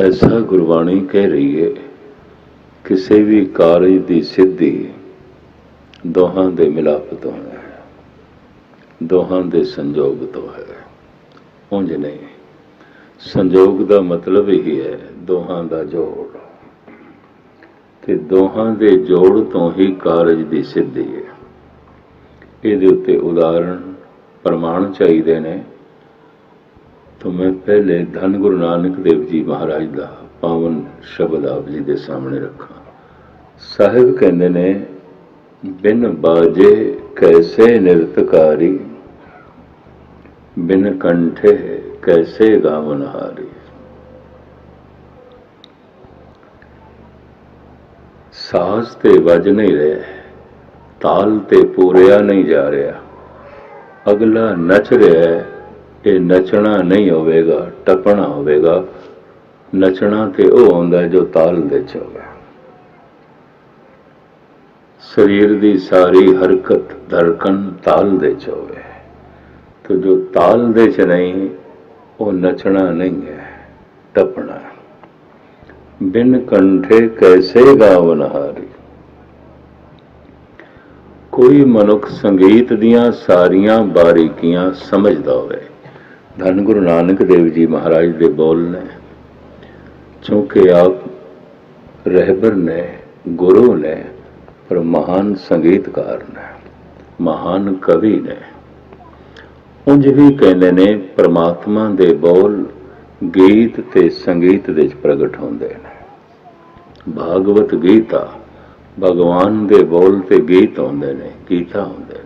ਐਸਾ ਗੁਰਬਾਣੀ ਕਹਿ ਰਹੀ ਹੈ ਕਿਸੇ ਵੀ ਕਾਰਜ ਦੀ ਸਿੱਧੀ ਦੋਹਾਂ ਦੇ ਮਿਲਾਪ ਤੋਂ ਹੈ, ਦੋਹਾਂ ਦੇ ਸੰਜੋਗ ਤੋਂ ਹੈ। ਉਂਝ ਨਹੀਂ, ਸੰਜੋਗ ਦਾ ਮਤਲਬ ਹੀ ਹੈ, ਦੋਹਾਂ ਦਾ ਜੋੜ। ਤੇ ਦੋਹਾਂ ਦੇ ਜੋੜ ਤੋਂ ਹੀ ਕਾਰਜ ਦੀ ਸਿੱਧੀ ਹੈ। ਇਹਦੇ ਉੱਤੇ ਉਦਾਹਰਣ ਪ੍ਰਮਾਣ ਚਾਹੀਦੇ ਨੇ। ਤਾਂ ਮੈਂ ਪਹਿਲੇ ਧੰਨ ਗੁਰੂ ਨਾਨਕ ਦੇਵ ਜੀ ਮਹਾਰਾਜ ਦਾ ਪਾਵਨ ਸ਼ਬਦ ਆਪ ਜੀ ਦੇ ਸਾਹਮਣੇ ਰੱਖਾਂ। ਸਾਹਿਬ ਕਹਿੰਦੇ ਨੇ, ਬਿਨ ਬਾਜੇ ਕੈਸੇ ਨਿਰਤਕਾਰੀ? ਬਿਨ ਕੰਠੇ ਕੈਸੇ ਗਾਵਨਹਾਰੀ ਸਾਜ਼ ਤੇ ਵੱਜ ਨਹੀਂ ਰਿਹਾ, ਤਾਲ ਤੇ ਪੂਰਿਆ ਨਹੀਂ ਜਾ ਰਿਹਾ। ਅਗਲਾ ਨੱਚ ਰਿਹਾ ਹੈ ਇਹ ਨੱਚਣਾ ਨਹੀਂ ਹੋਵੇਗਾ, ਟੱਪਣਾ ਹੋਵੇਗਾ। ਨੱਚਣਾ ਤੇ ਉਹ ਆਉਂਦਾ ਜੋ ਤਾਲ ਦੇ ਚ ਹੋਵੇ ਸਰੀਰ ਦੀ ਸਾਰੀ ਹਰਕਤ, ਧੜਕਣ ਤਾਲ ਦੇ ਚ ਹੋਵੇ ਤੇ ਜੋ ਤਾਲ ਦੇ ਚ ਨਹੀਂ, ਉਹ ਨੱਚਣਾ ਨਹੀਂ ਹੈ, ਟੱਪਣਾ ਬਿਨ ਕੰਠੇ ਕੈਸੇ ਗਾਵਨ ਹਾਰੀ। ਕੋਈ ਮਨੁੱਖ ਸੰਗੀਤ ਦੀਆਂ ਸਾਰੀਆਂ ਬਾਰੀਕੀਆਂ ਸਮਝਦਾ ਹੋਵੇ ਧੰਨ ਗੁਰੂ ਨਾਨਕ ਦੇਵ ਜੀ ਮਹਾਰਾਜ ਦੇ ਬੋਲ ਨੇ ਕਿਉਂਕਿ ਆਪ ਰਹਿਬਰ ਨੇ, ਗੁਰੂ ਨੇ, ਪਰ ਮਹਾਨ ਸੰਗੀਤਕਾਰ ਨੇ, ਮਹਾਨ ਕਵੀ ਨੇ। ਉਂਝ ਵੀ ਕਹਿੰਦੇ ਨੇ, ਪ੍ਰਮਾਤਮਾ ਦੇ ਬੋਲ ਗੀਤ ਤੇ ਸੰਗੀਤ ਦੇ ਵਿੱਚ ਪ੍ਰਗਟ ਹੁੰਦੇ ਨੇ। ਭਾਗਵਤ ਗੀਤਾ, ਭਗਵਾਨ ਦੇ ਬੋਲ ਤੇ ਗੀਤ ਹੁੰਦੇ ਨੇ, ਗੀਤਾ ਹੁੰਦੇ ਨੇ।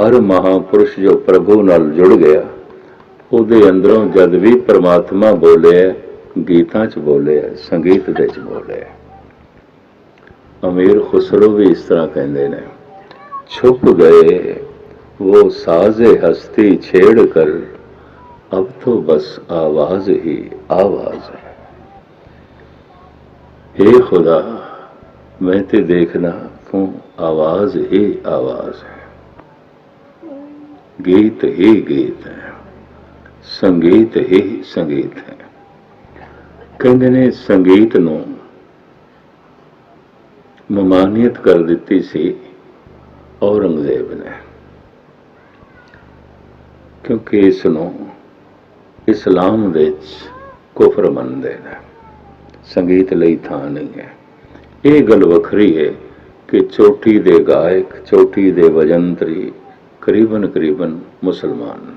ਹਰ ਮਹਾਪੁਰਸ਼ ਜੋ ਪ੍ਰਭੂ ਨਾਲ ਜੁੜ ਗਿਆ, ਉਹਦੇ ਅੰਦਰੋਂ ਜਦ ਵੀ ਪ੍ਰਮਾਤਮਾ ਬੋਲੇ, ਗੀਤਾਂ 'ਚ ਬੋਲੇ, ਸੰਗੀਤ ਦੇ 'ਚ ਬੋਲੇ। ਅਮੀਰ ਖੁਸਰੋ ਵੀ ਇਸ ਤਰ੍ਹਾਂ ਕਹਿੰਦੇ ਨੇ, ਛੁਪ ਗਏ, ਉਹ ਸਾਜ਼ੇ ਹਸਤੀ ਛੇੜ ਕਰ, ਅਬ ਤੋਂ ਬਸ ਆਵਾਜ਼ ਹੀ ਆਵਾਜ਼ ਹੈ। ਏ ਖੁਦਾ, ਮੈਂ ਤੇ ਦੇਖਣਾ ਤੂੰ ਆਵਾਜ਼ ਹੀ ਆਵਾਜ਼ ਹੈ। ਗੀਤ ਹੀ ਗੀਤ ਹੈ। ਸੰਗੀਤ ਹੀ ਸੰਗੀਤ ਹੈ। ਕਹਿੰਦੇ ਨੇ ਸੰਗੀਤ ਨੂੰ ਮਮਾਨੀਅਤ ਕਰ ਦਿੱਤੀ ਸੀ ਔਰੰਗਜ਼ੇਬ ਨੇ। ਕਿਉਂਕਿ ਇਸ ਨੂੰ ਇਸਲਾਮ ਵਿੱਚ ਕੁਫਰ ਮੰਨਦੇ ਨੇ। ਸੰਗੀਤ ਲਈ ਥਾਂ ਨਹੀਂ ਹੈ। ਇਹ ਗੱਲ ਵੱਖਰੀ ਹੈ ਕਿ ਚੋਟੀ ਦੇ ਗਾਇਕ, ਚੋਟੀ ਦੇ ਵਜੰਤਰੀ ਕਰੀਬਨ ਕਰੀਬਨ ਮੁਸਲਮਾਨ।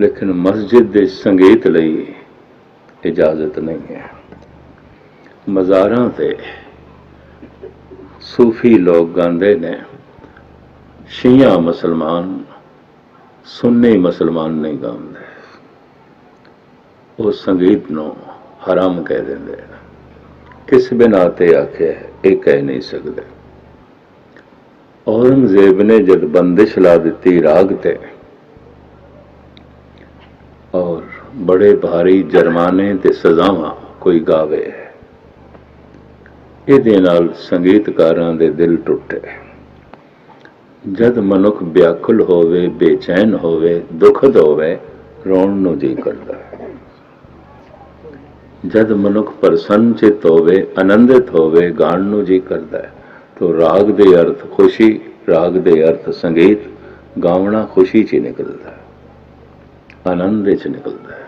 ਲੇਕਿਨ ਮਸਜਿਦ ਦੇ ਸੰਗੀਤ ਲਈ ਇਜਾਜ਼ਤ ਨਹੀਂ ਹੈ। ਮਜ਼ਾਰਾਂ ਤੇ ਸੂਫੀ ਲੋਕ ਗਾਉਂਦੇ ਨੇ, ਸ਼ੀਆ ਮੁਸਲਮਾਨ, ਸੁੰਨੀ ਮੁਸਲਮਾਨ ਨਹੀਂ ਗਾਉਂਦੇ। ਉਹ ਸੰਗੀਤ ਨੂੰ ਹਰਾਮ ਕਹਿ ਦਿੰਦੇ ਨੇ। ਕਿਸ ਬਿਨਾ ਤੇ ਆਖਿਆ ਇਹ ਕਹਿ ਨਹੀਂ ਸਕਦੇ। ਔਰੰਗਜ਼ੇਬ ਨੇ ਜਦ ਬੰਦਿਸ਼ ਲਾ ਦਿੱਤੀ ਰਾਗ ਤੇ, ਔਰ ਬੜੇ ਭਾਰੀ ਜੁਰਮਾਨੇ ਤੇ ਸਜ਼ਾਵਾਂ ਕੋਈ ਗਾਵੇ। ਇਹਦੇ ਨਾਲ ਸੰਗੀਤਕਾਰਾਂ ਦੇ ਦਿਲ ਟੁੱਟੇ। ਜਦ ਮਨੁੱਖ ਵਿਆਕੁਲ ਹੋਵੇ, ਬੇਚੈਨ ਹੋਵੇ, ਦੁਖਦ ਹੋਵੇ, ਰੋਣ ਨੂੰ ਜੀ ਕਰਦਾ ਜਦ ਮਨੁੱਖ ਪ੍ਰਸੰਨ ਚਿਤ ਹੋਵੇ, ਆਨੰਦਿਤ ਹੋਵੇ, ਗਾਣ ਨੂੰ ਜੀ ਕਰਦਾ ਹੈ। ਤੋ ਰਾਗ ਦੇ ਅਰਥ ਖੁਸ਼ੀ, ਰਾਗ ਦੇ ਅਰਥ ਸੰਗੀਤ, ਗਾਵਣਾ ਖੁਸ਼ੀ ਚ ਹੀ ਨਿਕਲਦਾ ਹੈ। ਆਨੰਦ ਵਿੱਚ ਨਿਕਲਦਾ ਹੈ।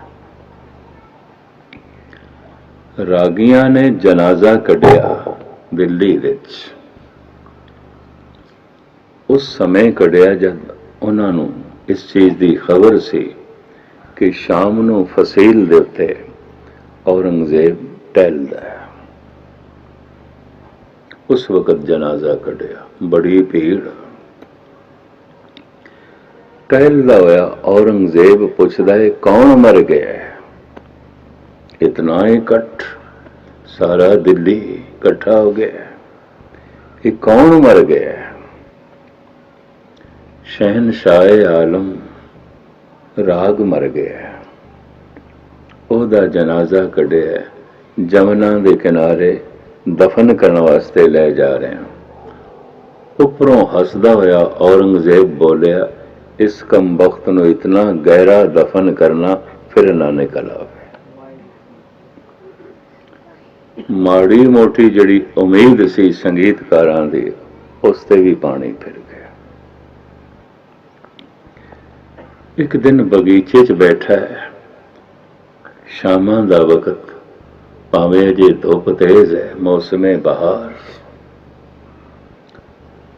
ਰਾਗੀਆਂ ਨੇ ਜਨਾਜ਼ਾ ਕੱਢਿਆ ਦਿੱਲੀ ਵਿੱਚ। ਉਸ ਸਮੇਂ ਕੱਢਿਆ ਜਦ ਉਹਨਾਂ ਨੂੰ ਇਸ ਚੀਜ਼ ਦੀ ਖਬਰ ਸੀ ਕਿ ਸ਼ਾਮ ਨੂੰ ਫਸੀਲ ਦੇ ਉੱਤੇ ਔਰੰਗਜ਼ੇਬ ਟਹਿਲਦਾ ਹੈ। ਉਸ ਵਕਤ ਜਨਾਜ਼ਾ ਕੱਢਿਆ, ਬੜੀ ਭੀੜ। ਟਹਿਲਦਾ ਹੋਇਆ ਔਰੰਗਜ਼ੇਬ ਪੁੱਛਦਾ ਹੈ, ਕੌਣ ਮਰ ਗਿਆ ਹੈ? ਇਤਨਾ ਇਕੱਠ, ਸਾਰਾ ਦਿੱਲੀ ਇਕੱਠਾ ਹੋ ਗਿਆ ਹੈ। ਇਹ ਕੌਣ ਮਰ ਗਿਆ ਹੈ? ਸ਼ਹਿਨशाह ਆਲਮ, ਰਾਗ ਮਰ ਗਿਆ ਉਹਦਾ ਜਨਾਜ਼ਾ ਕੱਢਿਆ ਜਮਨਾ ਦੇ ਕਿਨਾਰੇ ਦਫਨ ਕਰਨ ਵਾਸਤੇ ਲੈ ਜਾ ਰਹੇ ਹਾਂ। ਉੱਪਰੋਂ ਹੱਸਦਾ ਹੋਇਆ ਔਰੰਗਜ਼ੇਬ ਬੋਲਿਆ, ਇਸ ਕਮ ਵਕਤ ਨੂੰ ਇਤਨਾ ਗਹਿਰਾ ਦਫਨ ਕਰਨਾ ਫਿਰ ਨਿਕਲ ਲਾਵੇ ਮਾੜੀ ਮੋਟੀ ਜਿਹੜੀ ਉਮੀਦ ਸੀ ਸੰਗੀਤਕਾਰਾਂ ਦੀ, ਉਸ ਤੇ ਵੀ ਪਾਣੀ ਫਿਰ ਗਿਆ। ਇੱਕ ਦਿਨ ਬਗੀਚੇ 'ਚ ਬੈਠਾ ਹੈ। ਸ਼ਾਮਾਂ ਦਾ ਵਕਤ ਭਾਵੇਂ ਅਜੇ ਧੁੱਪ ਤੇਜ਼ ਹੈ, ਮੌਸਮੇ ਬਹਾਰ।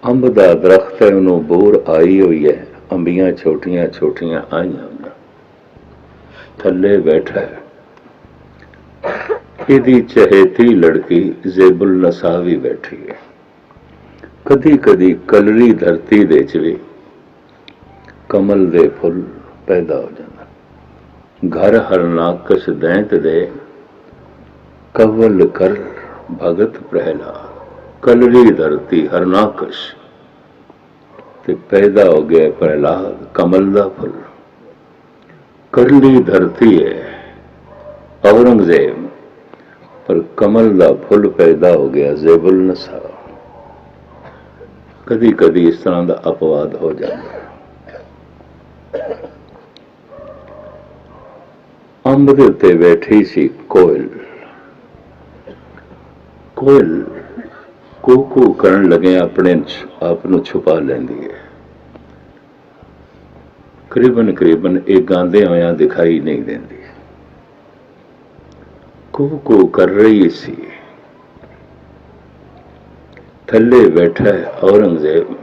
ਅੰਬ ਦਾ ਦਰਖਤ ਹੈ ਉਹਨੂੰ ਬੋਰ ਆਈ ਹੋਈ ਹੈ, ਅੰਬੀਆਂ ਛੋਟੀਆਂ ਛੋਟੀਆਂ ਆਈਆਂ ਹੋਈਆਂ ਥੱਲੇ ਬੈਠਾ ਹੈ। ਇਹਦੀ ਚਹੇਤੀ ਲੜਕੀ ਜ਼ੇਬੁਲ ਨਸਾ ਵੀ ਬੈਠੀ ਹੈ। ਕਦੀ ਕਦੀ ਕਲਰੀ ਧਰਤੀ ਦੇ ਚ ਵੀ ਕਮਲ ਦੇ ਫੁੱਲ ਪੈਦਾ ਹੋ ਜਾਂਦਾ ਘਰ ਹਰਨਾਕਸ਼ ਦੈਂਤ ਦੇ ਕਵਲ ਕਰ ਭਗਤ ਪ੍ਰਹਿਲਾ। ਕਲਰੀ ਧਰਤੀ ਹਰਨਾਕਸ਼ ਤੇ ਪੈਦਾ ਹੋ ਗਿਆ ਪ੍ਰਹਿਲਾਦ ਕਮਲ ਦਾ ਫੁੱਲ। ਕਰਲੀ ਧਰਤੀ ਹੈ ਔਰੰਗਜ਼ੇਬ, ਪਰ ਕਮਲ ਦਾ ਫੁੱਲ ਪੈਦਾ ਹੋ ਗਿਆ ਜ਼ੇਬੁਲ ਨਸਾ। ਕਦੀ ਕਦੀ ਇਸ ਤਰ੍ਹਾਂ ਦਾ ਅਪਵਾਦ ਹੋ ਜਾਂਦਾ ਅੰਬ ਦੇ ਉੱਤੇ ਬੈਠੀ ਸੀ ਕੋਇਲ। ਕੋਇਲ ਕੂਕੂ ਕਰਨ ਲੱਗੇ ਆਪਣੇ ਆਪ ਨੂੰ ਛੁਪਾ ਲੈਂਦੀ ਹੈ ਕਰੀਬਨ ਕਰੀਬਨ ਇਹ ਗਾਉਂਦੇ ਹੋਇਆ ਦਿਖਾਈ ਨਹੀਂ ਦਿੰਦੀ। ਕੂਕੂ ਕਰ ਰਹੀ ਸੀ। ਥੱਲੇ ਬੈਠਾ ਔਰੰਗਜ਼ੇਬ।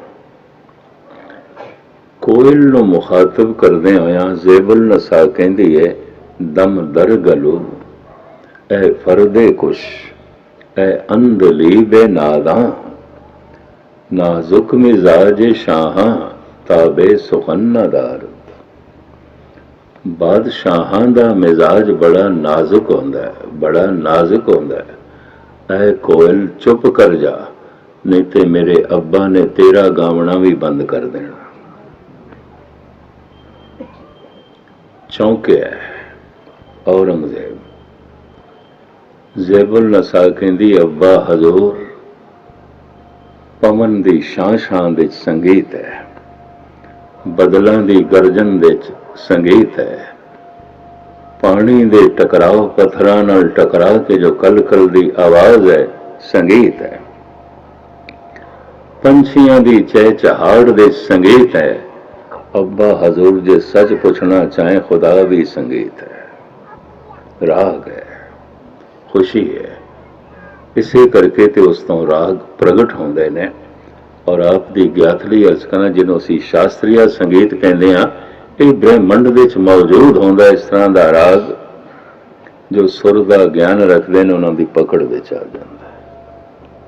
ਕੋਇਲ ਨੂੰ ਮੁਖਾਤਬ ਕਰਦੇ ਹੋਇਆ ਜੇਬਲ ਨਸਾ ਕਹਿੰਦੀ ਹੈ ਦਮ ਦਰ ਗਲੂ ਐ ਫਰਦੇ ਕੁਸ਼ ਐ ਅੰਦਲੀ ਬੇਨਾਦਾ ਨਾਜ਼ੁਕ ਮਿਜ਼ਾਜ ਸ਼ਾਹਾਂ ਤਾਬੇ ਸੁਖਨਦਾਰ ਬਾਦਸ਼ਾਹਾਂ ਦਾ ਮਿਜ਼ਾਜ ਬੜਾ ਨਾਜ਼ੁਕ ਹੁੰਦਾ ਹੈ ਬੜਾ ਨਾਜ਼ੁਕ ਹੁੰਦਾ ਹੈ ਐ ਕੋਇਲ ਚੁੱਪ ਕਰ ਜਾ, ਨਹੀਂ ਤੇ ਮੇਰੇ ਅੱਬਾ ਨੇ ਤੇਰਾ ਗਾਵਣਾ ਵੀ ਬੰਦ ਕਰ ਦੇਣਾ। ਚੌਂਕਿਆ ਔਰੰਗਜ਼ੇਬ। ਜ਼ੇਬੁਲ ਨਸਾ ਕਹਿੰਦੀ, ਅੱਬਾ ਹਜ਼ੂਰ, ਪਵਨ ਦੀ ਸ਼ਾਂ ਸ਼ਾਂ ਵਿੱਚ ਸੰਗੀਤ ਹੈ, ਬਦਲਾਂ ਦੀ ਗਰਜਨ ਵਿੱਚ ਸੰਗੀਤ ਹੈ, ਪਾਣੀ ਦੇ ਟਕਰਾਓ ਪੱਥਰਾਂ ਨਾਲ ਟਕਰਾ ਕੇ ਜੋ ਕਲਕਲ ਦੀ ਆਵਾਜ਼ ਹੈ, ਸੰਗੀਤ ਹੈ। ਪੰਛੀਆਂ ਦੀ ਚਹਿਚਹਾਟ ਦੇ ਸੰਗੀਤ ਹੈ, ਅੱਬਾ ਹਜ਼ੂਰ ਜੇ ਸੱਚ ਪੁੱਛਣਾ ਚਾਹੇ, ਖੁਦਾ ਵੀ ਸੰਗੀਤ ਹੈ। ਰਾਗ ਹੈ। ਖੁਸ਼ੀ ਹੈ। ਇਸੇ ਕਰਕੇ ਤੇ ਉਸ ਤੋਂ ਰਾਗ ਪ੍ਰਗਟ ਹੁੰਦੇ ਨੇ। ਔਰ ਆਪ ਦੀ ਗਿਆਤ ਲਈ ਅਰਜ਼ ਕਰਨਾ ਜਿਹਨੂੰ ਅਸੀਂ ਸ਼ਾਸਤਰੀਆ ਸੰਗੀਤ ਕਹਿੰਦੇ ਆ ਇਹ ਬ੍ਰਹਿਮੰਡ ਵਿੱਚ ਮੌਜੂਦ ਹੁੰਦਾ, ਇਸ ਤਰ੍ਹਾਂ ਦਾ ਰਾਗ ਜੋ ਸੁਰ ਦਾ ਗਿਆਨ ਰੱਖਦੇ ਨੇ, ਉਹਨਾਂ ਦੀ ਪਕੜ ਵਿੱਚ ਆ ਜਾਂਦਾ ਹੈ।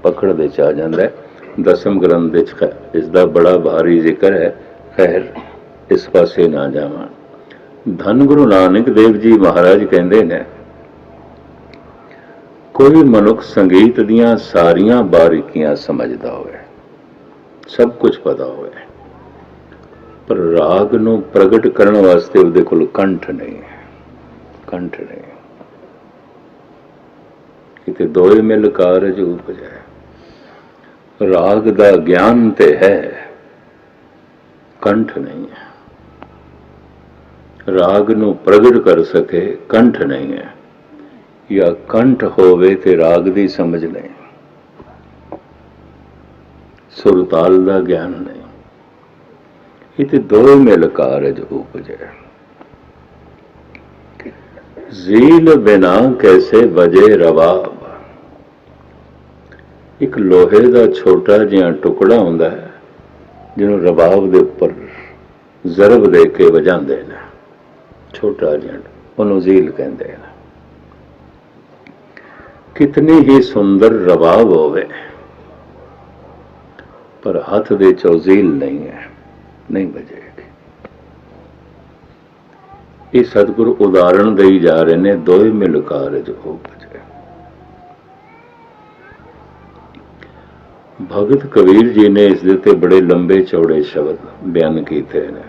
ਪਕੜ ਵਿੱਚ ਆ ਜਾਂਦਾ ਹੈ। ਦਸਮ ਗ੍ਰੰਥ ਵਿੱਚ ਖ- ਇਸ ਦਾ ਬੜਾ ਭਾਰੀ ਜ਼ਿਕਰ ਹੈ। ਖੈਰ, ਇਸ ਪਾਸੇ ਨਾ ਜਾਵਾਂ। ਧੰਨ ਗੁਰੂ ਨਾਨਕ ਦੇਵ ਜੀ ਮਹਾਰਾਜ ਕਹਿੰਦੇ ਨੇ ਕੋਈ ਮਨੁੱਖ ਸੰਗੀਤ ਦੀਆਂ ਸਾਰੀਆਂ ਬਾਰੀਕੀਆਂ ਸਮਝਦਾ ਹੋਵੇ, ਸਭ ਕੁਝ ਪਤਾ ਹੋਵੇ, ਪਰ ਰਾਗ ਨੂੰ ਪ੍ਰਗਟ ਕਰਨ ਵਾਸਤੇ ਉਹਦੇ ਕੋਲ ਕੰਠ ਨਹੀਂ ਹੈ, ਕੰਠ ਨਹੀਂ ਕਿਤੇ ਦੋਏ ਮਿਲ ਕਾਰਜ ਉਪਜੈ, ਰਾਗ ਦਾ ਗਿਆਨ ਤੇ ਹੈ, ਕੰਠ ਨਹੀਂ ਹੈ। ਰਾਗ ਨੂੰ ਪ੍ਰਗਟ ਕਰ ਸਕੇ, ਕੰਠ ਨਹੀਂ ਹੈ। ਜਾਂ ਕੰਠ ਹੋਵੇ ਤੇ ਰਾਗ ਦੀ ਸਮਝ ਨਹੀਂ ਸੁਰਤਾਲ ਦਾ ਗਿਆਨ ਨਹੀਂ ਇਹ ਤੇ ਦੋ ਮਿਲ ਕਾਰਜ ਉਪਜੈ। ਜ਼ੀਲ ਬਿਨਾ ਕੈਸੇ ਵਜੇ ਰਵਾਬ? ਇੱਕ ਲੋਹੇ ਦਾ ਛੋਟਾ ਜਿਹਾ ਟੁਕੜਾ ਹੁੰਦਾ ਹੈ, ਜਿਹਨੂੰ ਰਬਾਬ ਦੇ ਉੱਪਰ ਜ਼ਰਬ ਦੇ ਕੇ ਵਜਾਉਂਦੇ ਨੇ। ਛੋਟਾ ਜਿਹਾ, ਉਹਨੂੰ ਜ਼ੀਲ ਕਹਿੰਦੇ ਨੇ ਕਿਤਨੀ ਹੀ ਸੁੰਦਰ ਰਬਾਬ ਹੋਵੇ। ਪਰ ਹੱਥ ਦੇ ਚੌਜ਼ੀਲ ਨਹੀਂ ਹੈ, ਨਹੀਂ ਬਜੇਗੀ ਇਹ ਸਤਿਗੁਰੂ ਉਦਾਹਰਣ ਦੇਈ ਜਾ ਰਹੇ ਨੇ ਦੋਏ ਮਿਲ ਕਾਰਜ ਹੋ ਬਜੇ ਭਗਤ ਕਬੀਰ ਜੀ ਨੇ ਇਸ ਦੇ ਉੱਤੇ ਬੜੇ ਲੰਬੇ ਚੌੜੇ ਸ਼ਬਦ ਬਿਆਨ ਕੀਤੇ ਨੇ।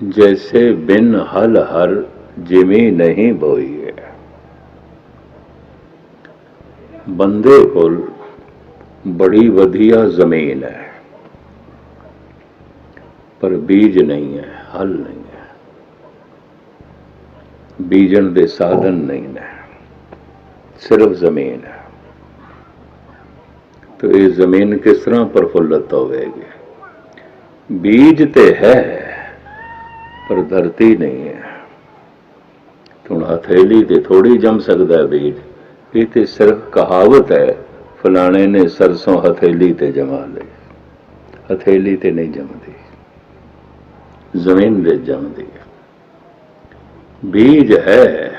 ਜੈਸੇ ਬਿਨ ਹਲ ਹਰ, ਜਿਵੇਂ ਨਹੀਂ ਬੋਈ ਹੈ ਬੰਦੇ ਕੋਲ ਬੜੀ ਵਧੀਆ ਜ਼ਮੀਨ ਹੈ, ਪਰ ਬੀਜ ਨਹੀਂ ਹੈ, ਹਲ ਨਹੀਂ ਹੈ। ਬੀਜਣ ਦੇ ਸਾਧਨ ਨਹੀਂ ਨੇ, ਸਿਰਫ ਜ਼ਮੀਨ ਹੈ। तो ਇਹ ਜ਼ਮੀਨ ਕਿਸ ਤਰ੍ਹਾਂ ਪ੍ਰਫੁੱਲਤ ਹੋਵੇਗੀ? ਬੀਜ ਤੇ ਹੈ, ਪਰ ਧਰਤੀ ਨਹੀਂ ਹੈ। ਹੁਣ ਹਥੇਲੀ ਤੇ ਥੋੜੀ ਜੰਮ ਸਕਦਾ ਹੈ ਬੀਜ। ਇਹ ਤੇ ਸਿਰਫ ਕਹਾਵਤ ਹੈ ਫਲਾਣੇ ਨੇ ਸਰਸੋਂ ਹਥੇਲੀ ਤੇ ਜਮਾ ਲਈ ਹਥੇਲੀ ਤੇ ਨਹੀਂ ਜੰਮਦੀ ਜ਼ਮੀਨ ਦੇ ਜੰਮਦੀ ਹੈ ਬੀਜ ਹੈ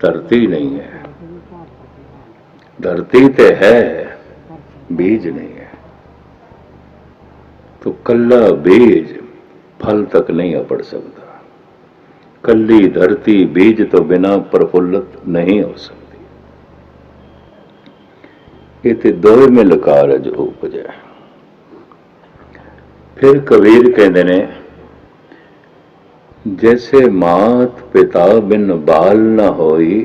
ਧਰਤੀ ਨਹੀਂ ਹੈ ਧਰਤੀ ਤੇ ਹੈ बीज नहीं है तो कल्ला बीज फल तक नहीं अपड़ सकता कल्ली धरती बीज तो बिना प्रफुल्लित नहीं हो सकती ये ते दोए मिल कारज उपजे फिर कबीर कहते ने जैसे मात पिता बिन बाल न होई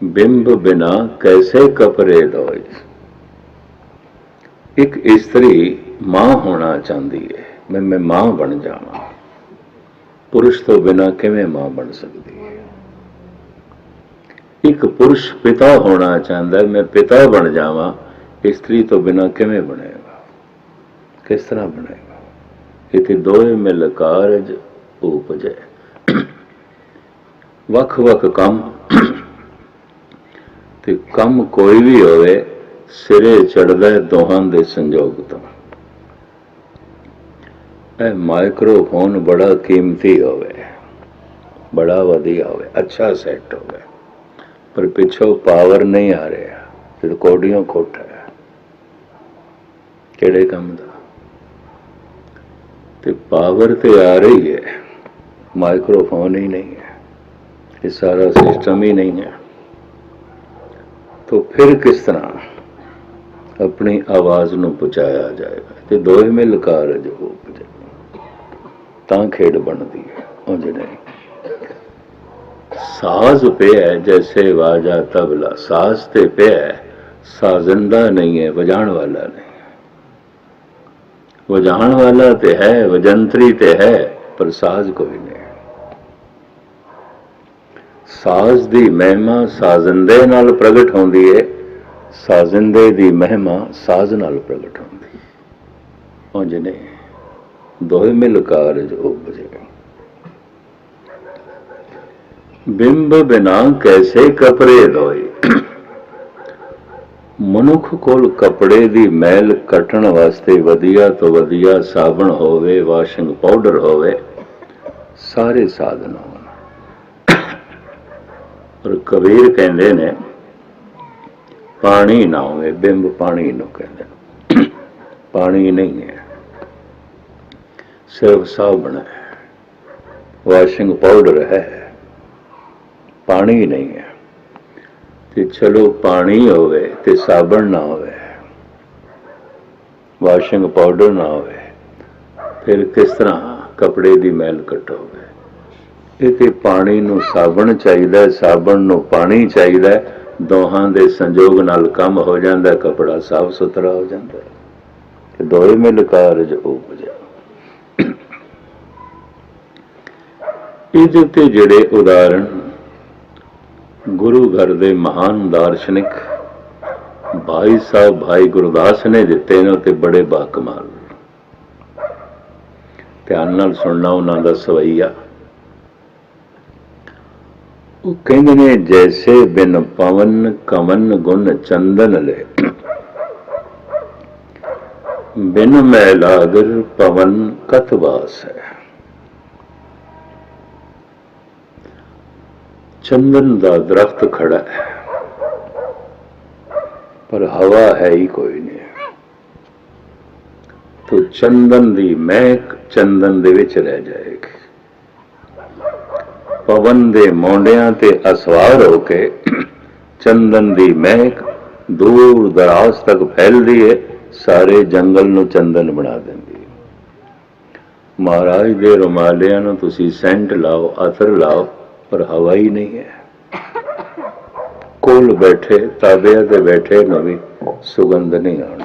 बिंब बिना कैसे कपरे दोई ਇੱਕ ਇਸਤਰੀ ਮਾਂ ਹੋਣਾ ਚਾਹੁੰਦੀ ਹੈ ਮੈਂ ਮੈਂ ਮਾਂ ਬਣ ਜਾਵਾਂ ਪੁਰਸ਼ ਤੋਂ ਬਿਨਾ ਕਿਵੇਂ ਮਾਂ ਬਣ ਸਕਦੀ ਹੈ ਇੱਕ ਪੁਰਸ਼ ਪਿਤਾ ਹੋਣਾ ਚਾਹੁੰਦਾ, ਮੈਂ ਪਿਤਾ ਬਣ ਜਾਵਾਂ ਇਸਤਰੀ ਤੋਂ ਬਿਨਾ ਕਿਵੇਂ ਬਣੇਗਾ? ਕਿਸ ਤਰ੍ਹਾਂ ਬਣੇਗਾ? ਇਥੇ ਦੋਏ ਮਿਲ ਕਾਰਜ ਉਪਜੈ। ਵੱਖ ਵੱਖ ਕੰਮ। ਤੇ ਕੰਮ ਕੋਈ ਵੀ ਹੋਵੇ, ਸਿਰੇ ਚੜਦਾ ਦੋਹਾਂ ਦੇ ਸੰਯੋਗ ਤੋਂ। ਇਹ ਮਾਈਕਰੋਫੋਨ ਬੜਾ ਕੀਮਤੀ ਹੋਵੇ, ਬੜਾ ਵਧੀਆ ਹੋਵੇ, ਅੱਛਾ ਸੈੱਟ ਹੋਵੇ। ਪਰ ਪਿੱਛੋਂ ਪਾਵਰ ਨਹੀਂ ਆ ਰਿਹਾ। ਰਿਕਾਰਡਿੰਗ ਹੈ। ਕਿਹੜੇ ਕੰਮ ਦਾ? ਤੇ ਪਾਵਰ ਤੇ ਆ ਰਹੀ ਹੈ। ਮਾਈਕਰੋਫੋਨ ਹੀ ਨਹੀਂ ਹੈ। ਇਹ ਸਾਰਾ ਸਿਸਟਮ ਹੀ ਨਹੀਂ ਹੈ। ਤਾਂ ਫਿਰ ਕਿਸ ਤਰ੍ਹਾਂ ਆਪਣੀ ਆਵਾਜ਼ ਨੂੰ ਪਹੁੰਚਾਇਆ ਜਾਏਗਾ ਤੇ ਦੋਹੇ ਮਿਲ ਕਾਰਜ ਹੋ ਜੋ ਤਾਂ ਖੇਡ ਬਣਦੀ ਹੈ। ਉਹ ਜਿਹੜੇ ਸਾਜ਼ ਪਿਆ ਜੈਸੇ ਵਾਜਾ ਤਬਲਾ। ਸਾਜ਼ ਤੇ ਪਿਆ ਸਾਜ਼ਿੰਦਾ ਨਹੀਂ ਹੈ, ਵਜਾਣ ਵਾਲਾ ਨਹੀਂ ਵਜਾਣ ਵਾਲਾ ਤੇ ਹੈ, ਵਜੰਤਰੀ ਤੇ ਹੈ, ਪਰ ਸਾਜ਼ ਕੋਈ ਨਹੀਂ ਸਾਜ਼ ਦੀ ਮਹਿਮਾ ਸਾਜ਼ਿੰਦੇ ਨਾਲ ਪ੍ਰਗਟ ਹੁੰਦੀ ਹੈ ਸਾਜ਼ਿੰਦੇ ਦੀ ਮਹਿਮਾ ਸਾਜ਼ ਨਾਲ ਪ੍ਰਗਟ ਹੁੰਦੀ ਹੈ ਉਂਝ ਨਹੀਂ। ਦੋਵੇਂ ਮਿਲ ਕਾਰਜ ਉਪਜੇ। ਬਿੰਬ ਬਿਨਾ ਕੈਸੇ ਕਪੜੇ ਦੋਏ ਮਨੁੱਖ ਕੋਲ ਕੱਪੜੇ ਦੀ ਮੈਲ ਕੱਟਣ ਵਾਸਤੇ ਵਧੀਆ ਤੋਂ ਵਧੀਆ ਸਾਬਣ ਹੋਵੇ, ਵਾਸ਼ਿੰਗ ਪਾਊਡਰ ਹੋਵੇ, ਸਾਰੇ ਸਾਧਨ ਹੋਣ। ਪਰ ਕਬੀਰ ਕਹਿੰਦੇ ਨੇ, ਪਾਣੀ ਨਾ ਹੋਵੇ, ਬਿੰਬ ਪਾਣੀ ਨੂੰ ਕਹਿੰਦੇ ਨੇ। ਪਾਣੀ ਨਹੀਂ ਹੈ, ਸਿਰਫ ਸਾਬਣ ਹੈ, ਵਾਸ਼ਿੰਗ ਪਾਊਡਰ ਹੈ। ਪਾਣੀ ਨਹੀਂ ਹੈ। ਤੇ ਚਲੋ ਪਾਣੀ ਹੋਵੇ ਤੇ ਸਾਬਣ ਨਾ ਹੋਵੇ, ਵਾਸ਼ਿੰਗ ਪਾਊਡਰ ਨਾ ਹੋਵੇ, ਫਿਰ ਕਿਸ ਤਰ੍ਹਾਂ ਕੱਪੜੇ ਦੀ ਮੈਲ ਕਟੋਗੇ ਇਹ ਤੇ ਪਾਣੀ ਨੂੰ ਸਾਬਣ ਚਾਹੀਦਾ ਹੈ, ਸਾਬਣ ਨੂੰ ਪਾਣੀ ਚਾਹੀਦਾ ਹੈ, ਦੋਹਾਂ ਦੇ ਸੰਯੋਗ ਨਾਲ ਕੰਮ ਹੋ ਜਾਂਦਾ ਹੈ, ਕਪੜਾ ਸਾਫ਼ ਸੁਥਰਾ ਹੋ ਜਾਂਦਾ ਹੈ। ਤੇ ਦੋਏ ਮਿਲ ਕਾਰਜ ਉਪਜਾ। ਇਹਦੇ ਉੱਤੇ ਜਿਹੜੇ ਉਦਾਹਰਣ ਗੁਰੂ ਘਰ ਦੇ ਮਹਾਨ ਦਾਰਸ਼ਨਿਕ ਭਾਈ ਸਾਹਿਬ, ਭਾਈ ਗੁਰਦਾਸ ਨੇ ਦਿੱਤੇ ਨੇ ਤੇ ਬੜੇ ਬਾਕਮਾਲ। ਧਿਆਨ ਨਾਲ ਸੁਣਨਾ ਉਹਨਾਂ ਦਾ ਸਵਈਆ। ਉਹ ਕਹਿੰਦੇ ਨੇ, ਜੈਸੇ ਬਿਨ ਪਵਨ ਕਮਨ ਗੁਣ ਚੰਦਨ ਲੈ। ਬਿਨ ਮੈਂ ਪਵਨ ਕਤਵਾਸ ਹੈ। ਚੰਦਨ ਦਾ ਦਰਖਤ ਖੜਾ ਹੈ। ਪਰ ਹਵਾ ਹੈ ਹੀ ਕੋਈ ਨਹੀਂ। ਤੋ ਚੰਦਨ ਦੀ ਮਹਿਕ ਚੰਦਨ ਦੇ ਵਿੱਚ ਰਹਿ ਜਾਏਗੀ। ਪਵਨ ਦੇ ਮੋਂਡਿਆਂ ਤੇ ਅਸਵਾਰ ਹੋ ਕੇ ਚੰਦਨ ਦੀ ਮਹਿਕ ਦੂਰ ਦਰਾਜ਼ ਤੱਕ ਫੈਲਦੀ ਹੈ ਸਾਰੇ ਜੰਗਲ ਨੂੰ ਚੰਦਨ ਬਣਾ ਦਿੰਦੀ ਹੈ ਮਹਾਰਾਜ ਦੇ ਰੁਮਾਲਿਆਂ ਨੂੰ ਤੁਸੀਂ ਸੈਂਟ ਲਾਓ ਅਤਰ ਲਾਓ ਪਰ ਹਵਾ ਹੀ ਨਹੀਂ ਹੈ। ਕੋਲ ਬੈਠੇ ਤਾਬਿਆ ਤੇ ਬੈਠੇ ਨਵੀਂ ਸੁਗੰਧ ਨਹੀਂ ਆਉਣੀ।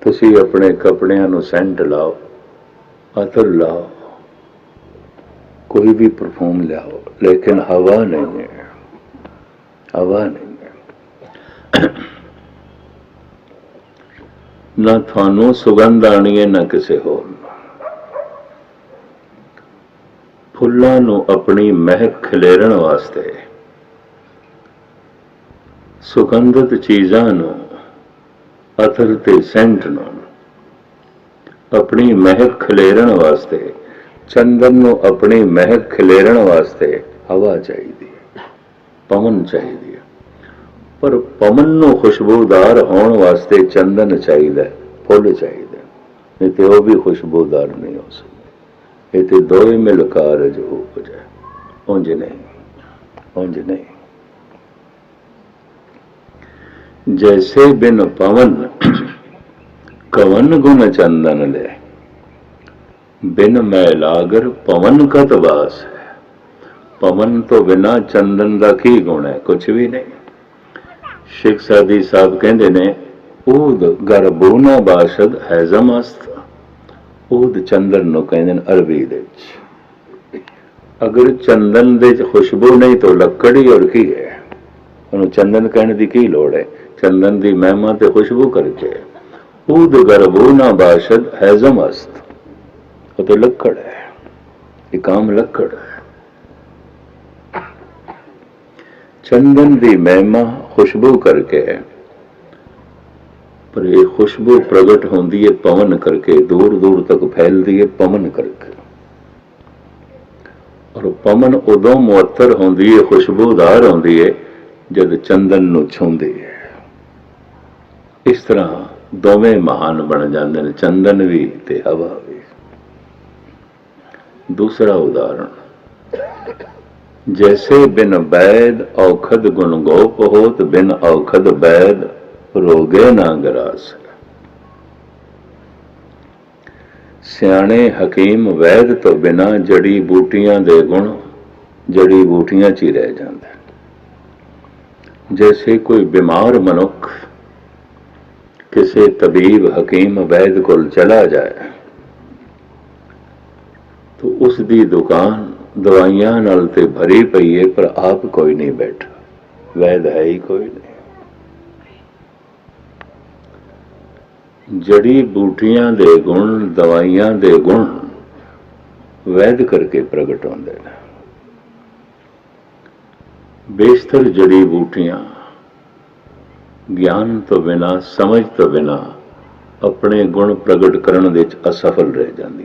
ਤੁਸੀਂ ਆਪਣੇ ਕੱਪੜਿਆਂ ਨੂੰ ਸੈਂਟ ਲਾਓ ਅਤਰ ਲਾਓ, ਕੋਈ ਵੀ ਪਰਫਿਊਮ ਲਿਆਓ, ਲੇਕਿਨ ਹਵਾ ਨਹੀਂ ਹੈ। ਹਵਾ ਨਹੀਂ ਹੈ। ਨਾ ਤੁਹਾਨੂੰ ਸੁਗੰਧ ਆਣੀ ਹੈ, ਨਾ ਕਿਸੇ ਹੋਰ ਨੂੰ। ਫੁੱਲਾਂ ਨੂੰ ਆਪਣੀ ਮਹਿਕ ਖਿਲੇਰਨ ਵਾਸਤੇ। ਸੁਗੰਧਿਤ ਚੀਜ਼ਾਂ ਨੂੰ, ਅਥਰ ਤੇ ਸੈਂਟ ਨੂੰ, ਆਪਣੀ ਮਹਿਕ ਖਿਲੇਰਨ ਵਾਸਤੇ, ਚੰਦਨ ਨੂੰ ਆਪਣੀ ਮਹਿਕ ਖਿਲੇਰਨ ਵਾਸਤੇ ਹਵਾ ਚਾਹੀਦੀ ਹੈ, ਪਵਨ ਚਾਹੀਦੀ ਹੈ। ਪਰ ਪਵਨ ਨੂੰ ਖੁਸ਼ਬੂਦਾਰ ਹੋਣ ਵਾਸਤੇ ਚੰਦਨ ਚਾਹੀਦਾ ਫੁੱਲ ਚਾਹੀਦਾ ਨਹੀਂ ਤੇ ਉਹ ਵੀ ਖੁਸ਼ਬੂਦਾਰ ਨਹੀਂ ਹੋ ਸਕਦਾ। ਇਤੇ ਦੋਏ ਮਿਲ ਕਾਰਜ ਹੋ ਜਾਏ ਉੰਜ ਨਹੀਂ ਉੰਜ ਨਹੀਂ। ਜੈਸੇ ਬਿਨ ਪਵਨ, ਕਵਨ ਗੁਣ ਚੰਦਨ ਲੈ। ਬਿਨ ਮੈਲਾਗਰ ਪਵਨ ਕਤ ਵਾਸ ਹੈ। ਪਵਨ ਤੋਂ ਬਿਨਾ ਚੰਦਨ ਦਾ ਕੀ ਗੁਣ ਹੈ? ਕੁਝ ਵੀ ਨਹੀਂ। ਸ਼ੇਖ ਸਾਦੀ ਸਾਹਿਬ ਕਹਿੰਦੇ ਨੇ ਉਹ ਗਰਬੋਨਾ ਬਾਸ਼ਦ ਹੈ ਜ਼ਮਸਤ। ਊਦ ਚੰਦਨ ਨੂੰ ਕਹਿੰਦੇ ਨੇ ਅਰਬੀ ਦੇ ਵਿੱਚ। ਅਗਰ ਚੰਦਨ ਦੇ ਵਿੱਚ ਖੁਸ਼ਬੂ ਨਹੀਂ ਤਾਂ ਲੱਕੜੀ ਔਰ ਕੀ ਹੈ? ਉਹਨੂੰ ਚੰਦਨ ਕਹਿਣ ਦੀ ਕੀ ਲੋੜ ਹੈ? ਚੰਦਨ ਦੀ ਮਹਿਮਾ ਤੇ ਖੁਸ਼ਬੂ ਕਰਕੇ। ਊਦ ਗਰਬੂ ਨਾ ਬਾਸ਼ਦ ਹੈਜ਼ਮ ਅਸਤ। ਉਹ ਤੇ ਲੱਕੜ ਹੈ। ਇਹ ਕੰਮ ਲੱਕੜ ਹੈ। ਚੰਦਨ ਦੀ ਮਹਿਮਾ ਖੁਸ਼ਬੂ ਕਰਕੇ ਹੈ ਪਰ ਇਹ ਖੁਸ਼ਬੂ ਪ੍ਰਗਟ ਹੁੰਦੀ ਹੈ ਪਵਨ ਕਰਕੇ, ਦੂਰ ਦੂਰ ਤੱਕ ਫੈਲਦੀ ਹੈ ਪਵਨ ਕਰਕੇ। ਔਰ ਪਵਨ ਉਦੋਂ ਮੁਅੱਤਰ ਹੁੰਦੀ ਹੈ ਖੁਸ਼ਬੂਦਾਰ ਹੁੰਦੀ ਹੈ ਜਦ ਚੰਦਨ ਨੂੰ ਛੂੰਹਦੀ ਹੈ ਇਸ ਤਰ੍ਹਾਂ ਦੋਵੇਂ ਮਹਾਨ ਬਣ ਜਾਂਦੇ ਨੇ, ਚੰਦਨ ਵੀ ਤੇ ਹਵਾ ਵੀ। ਦੂਸਰਾ ਉਦਾਹਰਣ, ਜੈਸੇ ਬਿਨ ਬੈਦ ਔਖਦ ਗੁਣ ਗੋਪ ਹੋਤ, ਬਿਨ ਔਖਦ ਬੈਦ ਰੋਗੇ ਨਾ ਗਰਾਸ। ਸਿਆਣੇ ਹਕੀਮ ਵੈਦ ਤੋਂ ਬਿਨਾ ਜੜੀ ਬੂਟੀਆਂ ਦੇ ਗੁਣ ਜੜੀ ਬੂਟੀਆਂ 'ਚ ਹੀ ਰਹਿ ਜਾਂਦਾ ਜੈਸੇ ਕੋਈ ਬਿਮਾਰ ਮਨੁੱਖ ਕਿਸੇ ਤਬੀਬ ਹਕੀਮ ਵੈਦ ਕੋਲ ਚਲਾ ਜਾਏ, ਤਾਂ ਉਸ ਦੀ ਦੁਕਾਨ ਦਵਾਈਆਂ ਨਾਲ ਤੇ ਭਰੀ ਪਈ ਹੈ ਪਰ ਆਪ ਕੋਈ ਨਹੀਂ ਬੈਠਾ। ਵੈਦ ਹੈ ਹੀ ਕੋਈ ਨਹੀਂ। ਜੜੀ ਬੂਟੀਆਂ ਦੇ ਗੁਣ, ਦਵਾਈਆਂ ਦੇ ਗੁਣ ਵੈਦ ਕਰਕੇ ਪ੍ਰਗਟ ਹੁੰਦੇ ਨੇ। ਬੇਸ਼ਤਰ ਜੜੀ ਬੂਟੀਆਂ, ਗਿਆਨ ਤੋਂ ਬਿਨਾ, ਸਮਝ ਤੋਂ ਬਿਨਾ ਆਪਣੇ ਗੁਣ ਪ੍ਰਗਟ ਕਰਨ ਵਿੱਚ ਅਸਫਲ ਰਹਿ ਜਾਂਦੀ